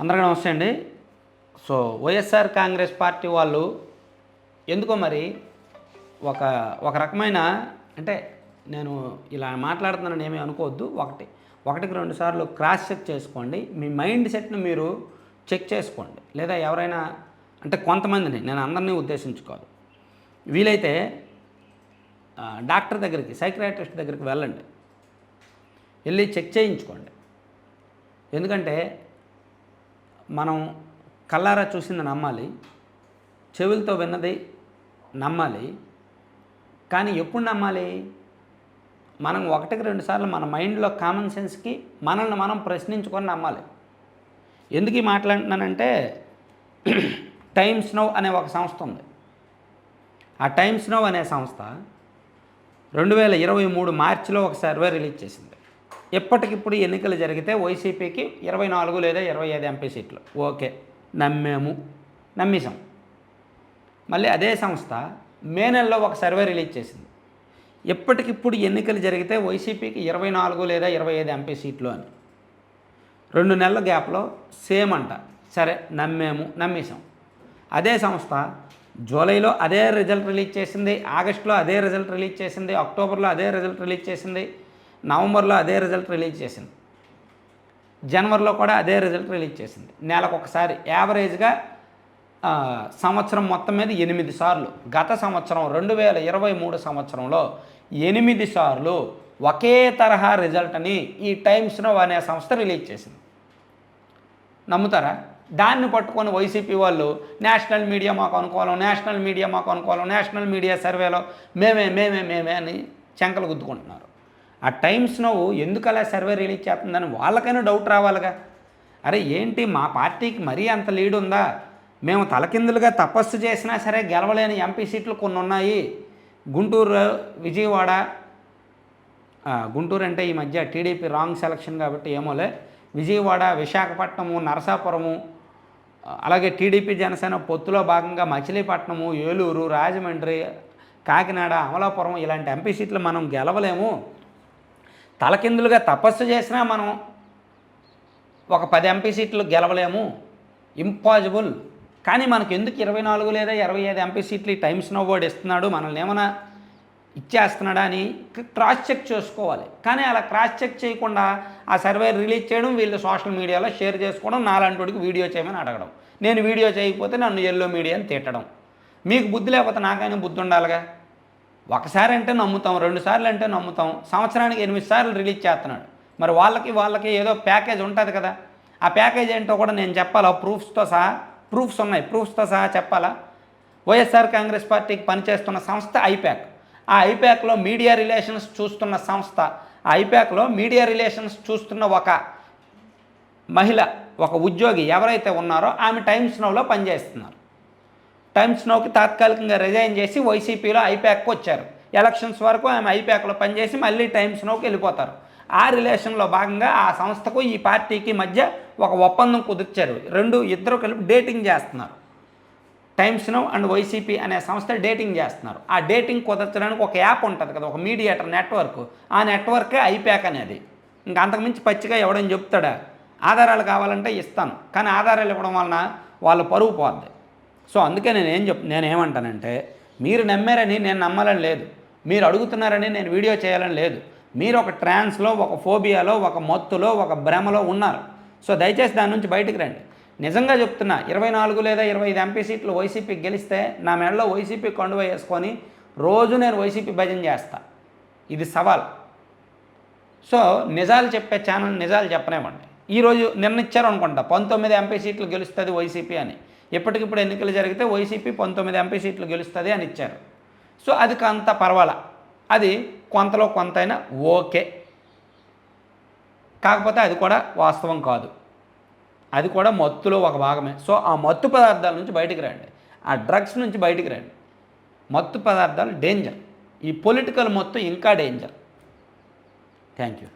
అందరికీ నమస్తే అండి. సో వైఎస్ఆర్ కాంగ్రెస్ పార్టీ వాళ్ళు ఎందుకో మరి ఒక ఒక రకమైన అంటే నేను ఇలా మాట్లాడుతున్నానని ఏమీ అనుకోవద్దు. ఒకటి ఒకటికి రెండు సార్లు క్రాస్ చెక్ చేసుకోండి. మీ మైండ్ సెట్ను మీరు చెక్ చేసుకోండి. లేదా ఎవరైనా అంటే కొంతమందిని నేను అందరినీ ఉద్దేశించుకోవాలి. వీలైతే డాక్టర్ దగ్గరికి సైక్రాట్రిస్ట్ దగ్గరికి వెళ్ళండి. వెళ్ళి చెక్ చేయించుకోండి. ఎందుకంటే మనం కల్లారా చూసింది నమ్మాలి చెవులతో విన్నది నమ్మాలి కానీ ఎప్పుడు నమ్మాలి? మనం ఒకటికి రెండు సార్లు మన మైండ్లో కామన్ సెన్స్కి మనల్ని మనం ప్రశ్నించుకొని నమ్మాలి. ఎందుకు మాట్లాడుతున్నానంటే టైమ్స్ నో అనే ఒక సంస్థ ఉంది. ఆ టైమ్స్ నో అనే సంస్థ రెండు వేల ఇరవై మూడు మార్చిలో ఒక సర్వే రిలీజ్ చేసింది. ఎప్పటికిప్పుడు ఎన్నికలు జరిగితే వైసీపీకి ఇరవై నాలుగు లేదా ఇరవై ఐదు ఎంపీ సీట్లు. ఓకే. నమ్మాము. నమ్మేశాం. మళ్ళీ అదే సంస్థ మే నెలలో ఒక సర్వే రిలీజ్ చేసింది. ఎప్పటికిప్పుడు ఎన్నికలు జరిగితే వైసీపీకి ఇరవై నాలుగు లేదా ఇరవై ఐదు ఎంపీ సీట్లు అని. రెండు నెలల గ్యాప్లో సేమ్ అంట. సరే నమ్మేము నమ్మేశాం. అదే సంస్థ జూలైలో అదే రిజల్ట్ రిలీజ్ చేసింది ఆగస్టులో అదే రిజల్ట్ రిలీజ్ చేసింది అక్టోబర్లో అదే రిజల్ట్ రిలీజ్ చేసింది. నవంబర్లో అదే రిజల్ట్ రిలీజ్ చేసింది. జనవరిలో కూడా అదే రిజల్ట్ రిలీజ్ చేసింది. నెలకు ఒకసారి యావరేజ్గా సంవత్సరం మొత్తం మీద ఎనిమిది సార్లు. గత సంవత్సరం రెండు వేల ఇరవై మూడు సంవత్సరంలో ఎనిమిది సార్లు ఒకే తరహా రిజల్ట్ని ఈ టైమ్స్ నో అనే సంస్థ రిలీజ్ చేసింది. నమ్ముతారా? దాన్ని పట్టుకొని వైసీపీ వాళ్ళు నేషనల్ మీడియా మాకు అనుకోవాలం నేషనల్ మీడియా మాకు అనుకోవాలం నేషనల్ మీడియా సర్వేలో మేమే మేమే మేమే అని చెంకలు గుద్దుకుంటున్నారు. ఆ టైమ్స్ నువ్వు ఎందుకు అలా సర్వే రిలీజ్ చేస్తుందని వాళ్ళకైనా డౌట్ రావాలిగా. అరే ఏంటి మా పార్టీకి మరీ అంత లీడ్ ఉందా? మేము తలకిందులుగా తపస్సు చేసినా సరే గెలవలేని ఎంపీ సీట్లు కొన్ని ఉన్నాయి. గుంటూరు విజయవాడ గుంటూరు అంటే ఈ మధ్య టీడీపీ రాంగ్ సెలక్షన్ కాబట్టి ఏమోలే. విజయవాడ విశాఖపట్నము నరసాపురము అలాగే టీడీపీ జనసేన పొత్తులో భాగంగా మచిలీపట్నము ఏలూరు రాజమండ్రి కాకినాడ అమలాపురం ఇలాంటి ఎంపీ సీట్లు మనం గెలవలేము. తలకిందులుగా తపస్సు చేసినా మనం ఒక పది ఎంపీ సీట్లు గెలవలేము. ఇంపాసిబుల్. కానీ మనకు ఎందుకు ఇరవై నాలుగు లేదా ఇరవై ఐదు ఎంపీ సీట్లు ఈ టైమ్స్ నో ఇస్తున్నాడు? మనల్ని ఏమైనా ఇచ్చేస్తున్నాడా అని క్రాస్ చెక్ చేసుకోవాలి. కానీ అలా క్రాస్ చెక్ చేయకుండా ఆ సర్వే రిలీజ్ చేయడం వీళ్ళు సోషల్ మీడియాలో షేర్ చేసుకోవడం నాలాంటివాడికి వీడియో చేయమని అడగడం. నేను వీడియో చేయకపోతే నన్ను ఎల్లో మీడియా అని తిట్టడం. మీకు బుద్ధి లేకపోతే నాకైనా బుద్ధి ఉండాలిగా? ఒకసారి అంటే నమ్ముతాం రెండు సార్లు అంటే నమ్ముతాం. సంవత్సరానికి ఎనిమిది సార్లు రిలీజ్ చేస్తున్నాడు. మరి వాళ్ళకి వాళ్ళకి ఏదో ప్యాకేజ్ ఉంటుంది కదా. ఆ ప్యాకేజ్ ఏంటో కూడా నేను చెప్పాలా? ప్రూఫ్స్తో సహా ప్రూఫ్స్ ఉన్నాయి. ప్రూఫ్స్తో సహా చెప్పాలా? వైఎస్ఆర్ కాంగ్రెస్ పార్టీకి పనిచేస్తున్న సంస్థ ఐప్యాక్ ఆ ఐప్యాక్లో మీడియా రిలేషన్స్ చూస్తున్న సంస్థ. ఆ ఐప్యాక్లో మీడియా రిలేషన్స్ చూస్తున్న ఒక మహిళ ఒక ఉద్యోగి ఎవరైతే ఉన్నారో ఆమె టైమ్స్ నోలో పనిచేస్తున్నారు. టైమ్స్ నోకి తాత్కాలికంగా రిజైన్ చేసి వైసీపీలో ఐప్యాక్కి వచ్చారు. ఎలక్షన్స్ వరకు ఆమె ఐప్యాక్లో పనిచేసి మళ్ళీ టైమ్స్ నోకి వెళ్ళిపోతారు. ఆ రిలేషన్లో భాగంగా ఆ సంస్థకు ఈ పార్టీకి మధ్య ఒక ఒప్పందం కుదిర్చారు. రెండు ఇద్దరు కలిపి డేటింగ్ చేస్తున్నారు. టైమ్స్ నో అండ్ వైసీపీ అనే సంస్థ డేటింగ్ చేస్తున్నారు. ఆ డేటింగ్ కుదర్చడానికి ఒక యాప్ ఉంటుంది కదా ఒక మీడియేటర్ నెట్వర్క్. ఆ నెట్వర్కే ఐప్యాక్ అనేది. ఇంకా అంతకుమించి పచ్చిగా ఎవడని చెప్తాడా? ఆధారాలు కావాలంటే ఇస్తాను. కానీ ఆధారాలు ఇవ్వడం వలన వాళ్ళు పరుగు పోద్ది. సో అందుకే నేను ఏం చెప్ నేను ఏమంటానంటే మీరు నమ్మారని నేను నమ్మాలని లేదు. మీరు అడుగుతున్నారని నేను వీడియో చేయాలని లేదు. మీరు ఒక ట్రాన్స్లో ఒక ఫోబియాలో ఒక మత్తులో ఒక భ్రమలో ఉన్నారు. సో దయచేసి దాని నుంచి బయటకు రండి. నిజంగా చెప్తున్నా ఇరవై నాలుగు లేదా ఇరవై ఐదు ఎంపీ సీట్లు వైసీపీ గెలిస్తే నా మెడలో వైసీపీ కొండువ వేసుకొని రోజు నేను వైసీపీ భజన చేస్తా. ఇది సవాల్. సో నిజాలు చెప్పే ఛానల్ నిజాలు చెప్పనివ్వండి. ఈరోజు నిర్ణయించారు అనుకుంటా పంతొమ్మిది ఎంపీ సీట్లు గెలుస్తుంది వైసీపీ అని. ఇప్పటికిప్పుడు ఎన్నికలు జరిగితే వైసీపీ పంతొమ్మిది ఎంపీ సీట్లు గెలుస్తుంది అని ఇచ్చారు. సో అది కొంత పర్వాలా? అది కొంతలో కొంతైనా ఓకే. కాకపోతే అది కూడా వాస్తవం కాదు. అది కూడా మత్తులో ఒక భాగమే. సో ఆ మత్తు పదార్థాల నుంచి బయటికి రండి. ఆ డ్రగ్స్ నుంచి బయటికి రండి. మత్తు పదార్థాలు డేంజర్. ఈ పొలిటికల్ మొత్తం ఇంకా డేంజర్. Thank you.